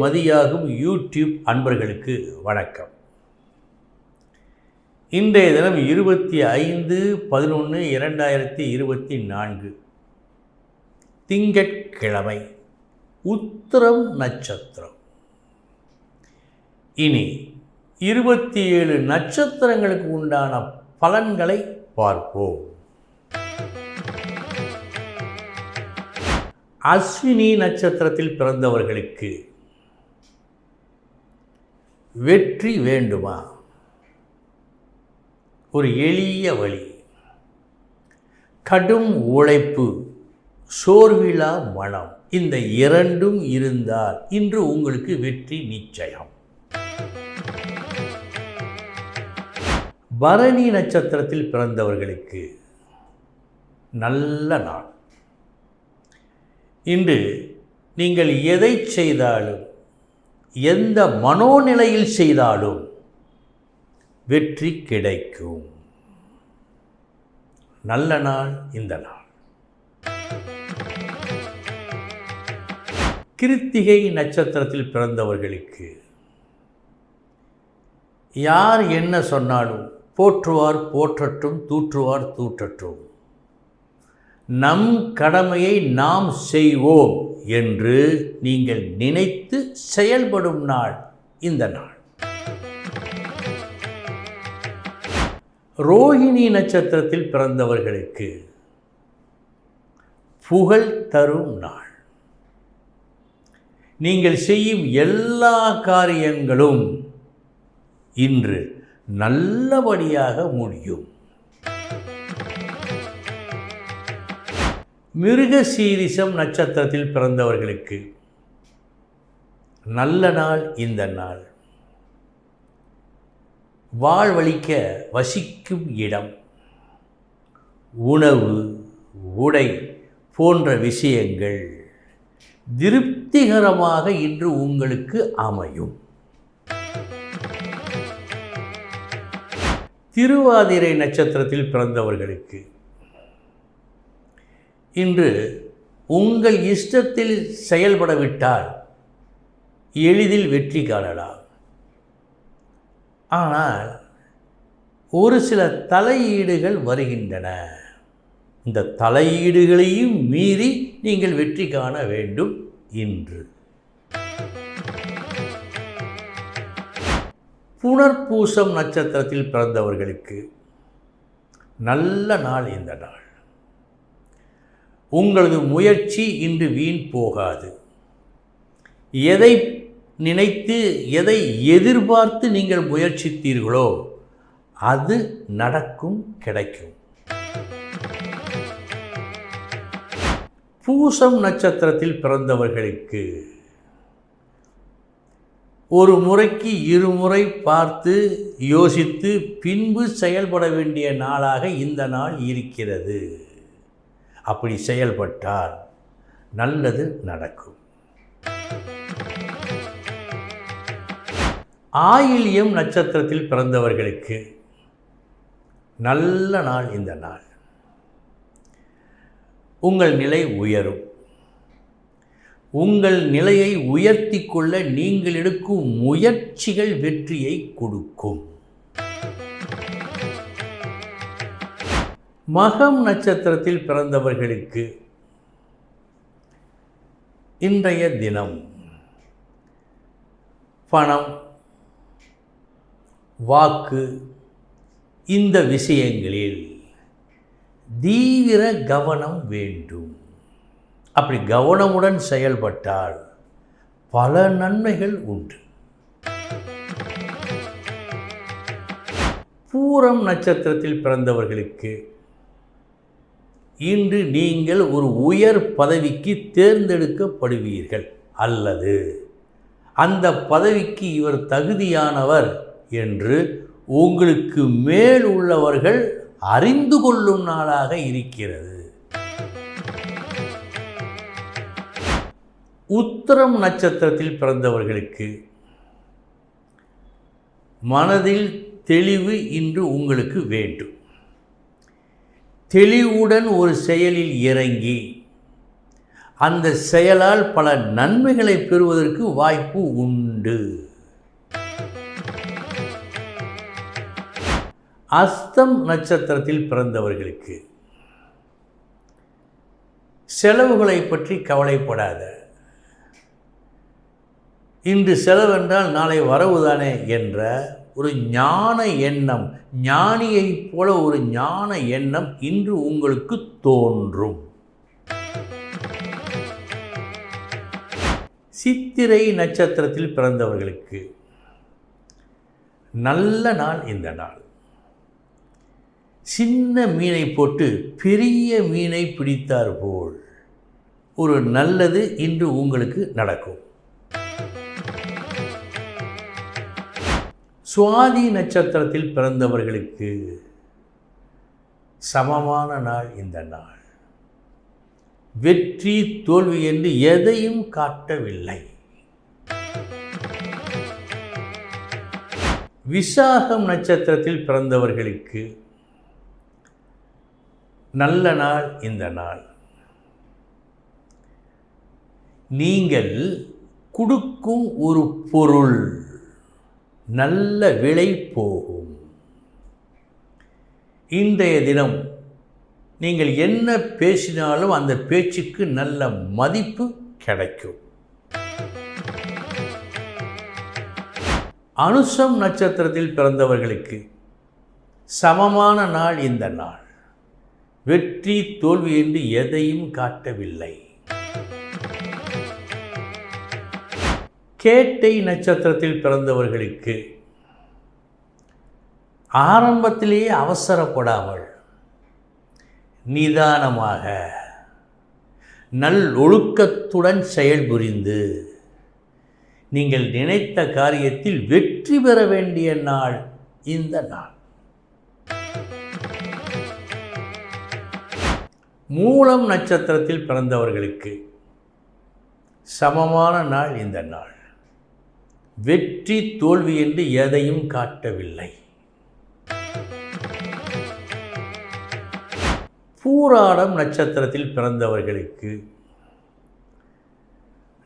மதியாகும் YouTube அன்பர்களுக்கு வணக்கம். இன்றைய தினம் இருபத்தி ஐந்து பதினொன்று இரண்டாயிரத்தி இருபத்தி நான்கு. திங்கட்கிழமை உத்திரம் நட்சத்திரம். இனி இருபத்தி ஏழு நட்சத்திரங்களுக்கு உண்டான பலன்களை பார்ப்போம். அஸ்வினி நட்சத்திரத்தில் பிறந்தவர்களுக்கு வெற்றி வேண்டுமா? ஒரு எளிய வழி. கடும் உழைப்பு சோர்விலா மனம் இந்த இரண்டும் இருந்தால் இன்று உங்களுக்கு வெற்றி நிச்சயம். பரணி நட்சத்திரத்தில் பிறந்தவர்களுக்கு நல்ல நாள். இன்று நீங்கள் எதை செய்தாலும் எந்த மனோநிலையில் செய்தாலும் வெற்றி கிடைக்கும். நல்ல நாள் இந்த நாள். கிருத்திகை நட்சத்திரத்தில் பிறந்தவர்களுக்கு யார் என்ன சொன்னாலும் போற்றுவார் போற்றட்டும் தூற்றுவார் தூற்றட்டும். நம் கடமையை நாம் செய்வோம். என்று நீங்கள் நினைத்து செயல்படும் நாள் இந்த நாள். ரோஹிணி நட்சத்திரத்தில் பிறந்தவர்களுக்கு புகழ் தரும் நாள். நீங்கள் செய்யும் எல்லா காரியங்களும் இன்று நல்லபடியாக முடியும். மிருக சீரிசம் நட்சத்திரத்தில் பிறந்தவர்களுக்கு நல்ல நாள் இந்த நாள். வாழ்வழிக்க வசிக்கும் இடம் உணவு உடை போன்ற விஷயங்கள் திருப்திகரமாக இன்று உங்களுக்கு அமையும். திருவாதிரை நட்சத்திரத்தில் பிறந்தவர்களுக்கு இன்று உங்கள் இஷ்டத்தில் செயல்படவிட்டால் எளிதில் வெற்றி காணலாம். ஆனால் ஒரு சில தலையீடுகள் வருகின்றன. இந்த தலையீடுகளையும் மீறி நீங்கள் வெற்றி காண வேண்டும் இன்று. புனர்பூசம் நட்சத்திரத்தில் பிறந்தவர்களுக்கு நல்ல நாள் இந்த நாள். உங்களது முயற்சி இன்று வீண் போகாது. எதை நினைத்து எதை எதிர்பார்த்து நீங்கள் முயற்சித்தீர்களோ அது நடக்கும் கிடைக்கும். பூசம் நட்சத்திரத்தில் பிறந்தவர்களுக்கு ஒரு முறைக்கு இருமுறை பார்த்து யோசித்து பின்பு செயல்பட வேண்டிய நாளாக இந்த நாள் இருக்கிறது. அப்படி செயல்பட்டால் நல்லது நடக்கும். ஆயில்யம் நட்சத்திரத்தில் பிறந்தவர்களுக்கு நல்ல நாள் இந்த நாள். உங்கள் நிலை உயரும். உங்கள் நிலையை உயர்த்தி கொள்ள நீங்கள் எடுக்கும் முயற்சிகள் வெற்றியை கொடுக்கும். மகம் நட்சத்திரத்தில் பிறந்தவர்களுக்கு இன்றைய தினம் பணம் வாக்கு இந்த விஷயங்களில் தீவிர கவனம் வேண்டும். அப்படி கவனமுடன் செயல்பட்டால் பல நன்மைகள் உண்டு. பூரம் நட்சத்திரத்தில் பிறந்தவர்களுக்கு இன்று நீங்கள் ஒரு உயர் பதவிக்கு தேர்ந்தெடுக்கப்படுவீர்கள் அல்லது அந்த பதவிக்கு இவர் தகுதியானவர் என்று உங்களுக்கு மேல் உள்ளவர்கள் அறிந்து கொள்ளும் நாளாக இருக்கிறது. உத்தரம் நட்சத்திரத்தில் பிறந்தவர்களுக்கு மனதில் தெளிவு இன்று உங்களுக்கு வேண்டும். தெளிவுடன் ஒரு செயலில் இறங்கி அந்த செயலால் பல நன்மைகளை பெறுவதற்கு வாய்ப்பு உண்டு. அஸ்தம் நட்சத்திரத்தில் பிறந்தவர்களுக்கு செலவுகளை பற்றி கவலைப்படாத. இன்று செலவென்றால் நாளை வரவுதானே என்ற ஒரு ஞான எண்ணம் ஞானியைப் போல ஒரு ஞான எண்ணம் இன்று உங்களுக்கு தோன்றும். சித்திரை நட்சத்திரத்தில் பிறந்தவர்களுக்கு நல்ல நாள் இந்த நாள். சின்ன மீனை போட்டு பெரிய மீனை பிடித்தார் போல் ஒரு நல்லது இன்று உங்களுக்கு நடக்கும். சுவாதி நட்சத்திரத்தில் பிறந்தவர்களுக்கு சமமான நாள் இந்த நாள். வெற்றி தோல்வி என்று எதையும் காட்டவில்லை. விசாகம் நட்சத்திரத்தில் பிறந்தவர்களுக்கு நல்ல நாள் இந்த நாள். நீங்கள் கொடுக்கும் ஒரு பொருள். நல்ல விலை போகும். இன்றைய தினம் நீங்கள் என்ன பேசினாலும் அந்த பேச்சுக்கு நல்ல மதிப்பு கிடைக்கும். அனுசம் நட்சத்திரத்தில் பிறந்தவர்களுக்கு சமமான நாள் இந்த நாள். வெற்றி தோல்வி என்று எதையும் காட்டவில்லை. கேட்டை நட்சத்திரத்தில் பிறந்தவர்களுக்கு ஆரம்பத்திலேயே அவசரப்படாமல் நிதானமாக நல்லொழுக்கத்துடன் செயல்புரிந்து நீங்கள் நினைத்த காரியத்தில் வெற்றி பெற வேண்டிய நாள் இந்த நாள். மூலம் நட்சத்திரத்தில் பிறந்தவர்களுக்கு சமமான நாள் இந்த நாள். வெற்றி தோல்வி என்று எதையும் காட்டவில்லை. பூராடம் நட்சத்திரத்தில் பிறந்தவர்களுக்கு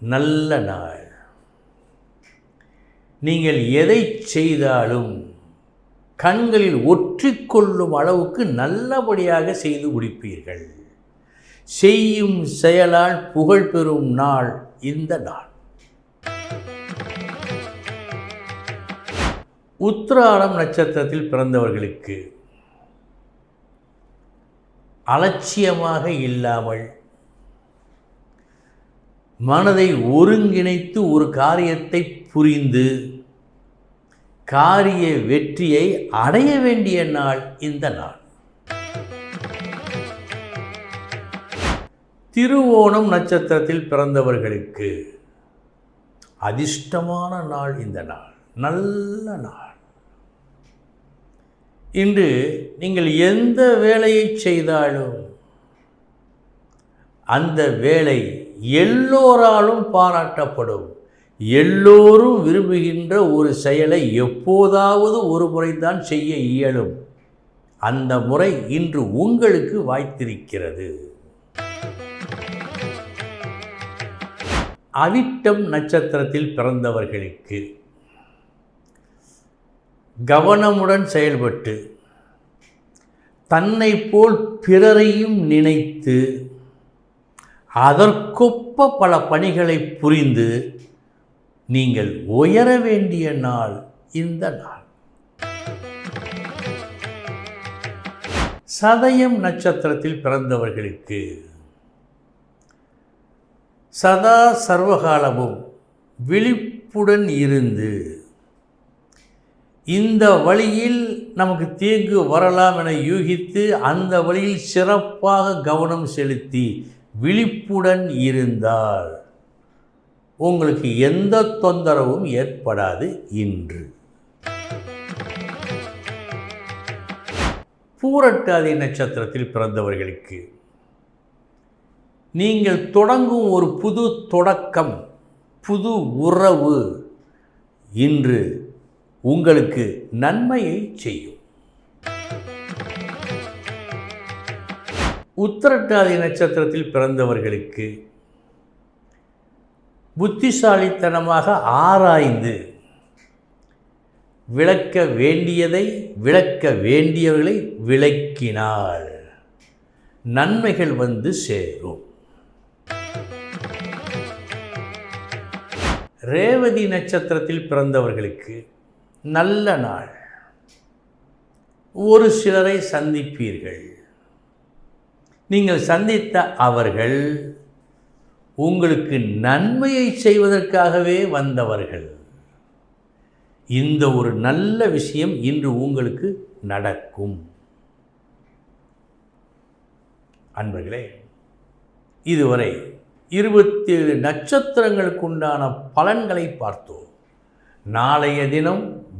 நல்ல நாள். நீங்கள் எதை செய்தாலும் கண்களில் ஒற்றிக்கொள்ளும் அளவுக்கு நல்லபடியாக செய்து முடிப்பீர்கள். செய்யும் செயலால் புகழ் பெறும் நாள் இந்த நாள். உத்திராடம் நட்சத்திரத்தில் பிறந்தவர்களுக்கு அலட்சியமாக இல்லாமல் மனதை ஒருங்கிணைத்து ஒரு காரியத்தை புரிந்து காரிய வெற்றியை அடைய வேண்டிய நாள் இந்த நாள். திருவோணம் நட்சத்திரத்தில் பிறந்தவர்களுக்கு அதிர்ஷ்டமான நாள் இந்த நாள். நல்ல நாள். இன்று நீங்கள் எந்த வேலையை செய்தாலும் அந்த வேலை எல்லோராலும் பாராட்டப்படும். எல்லோரும் விரும்புகின்ற ஒரு செயலை எப்போதாவது ஒரு முறைதான் செய்ய இயலும். அந்த முறை இன்று உங்களுக்கு வாய்த்திருக்கிறது. அவிட்டம் நட்சத்திரத்தில் பிறந்தவர்களுக்கு கவனமுடன் செயல்பட்டு தன்னை போல் பிறரையும் நினைத்து அதற்கொப்ப பல பணிகளை புரிந்து நீங்கள் உயர வேண்டிய நாள் இந்த நாள். சதயம் நட்சத்திரத்தில் பிறந்தவர்களுக்கு சதா சர்வகாலமும் விழிப்புடன் இருந்து இந்த வழியில் நமக்கு தீங்கு வரலாம் என யூகித்து அந்த வழியில் சிறப்பாக கவனம் செலுத்தி விழிப்புடன் இருந்தால் உங்களுக்கு எந்த தொந்தரவும் ஏற்படாது இன்று. பூரட்டாதி நட்சத்திரத்தில் பிறந்தவர்களுக்கு நீங்கள் தொடங்கும் ஒரு புது தொடக்கம் புது உறவு இன்று உங்களுக்கு நன்மையை செய்யும். உத்திரட்டாதி நட்சத்திரத்தில் பிறந்தவர்களுக்கு புத்திசாலித்தனமாக ஆராய்ந்து விளக்க வேண்டியதை விளக்க வேண்டியவர்களை விளக்கினால் நன்மைகள் வந்து சேரும். ரேவதி நட்சத்திரத்தில் பிறந்தவர்களுக்கு நல்ல நாள். ஒரு சிலரை சந்திப்பீர்கள். நீங்கள் சந்தித்த அவர்கள் உங்களுக்கு நன்மையை செய்வதற்காகவே வந்தவர்கள். இந்த ஒரு நல்ல விஷயம் இன்று உங்களுக்கு நடக்கும். அன்பர்களே இதுவரை இருபத்தேழு நட்சத்திரங்களுக்குண்டான பலன்களை பார்த்தோம். நாளைய தினம்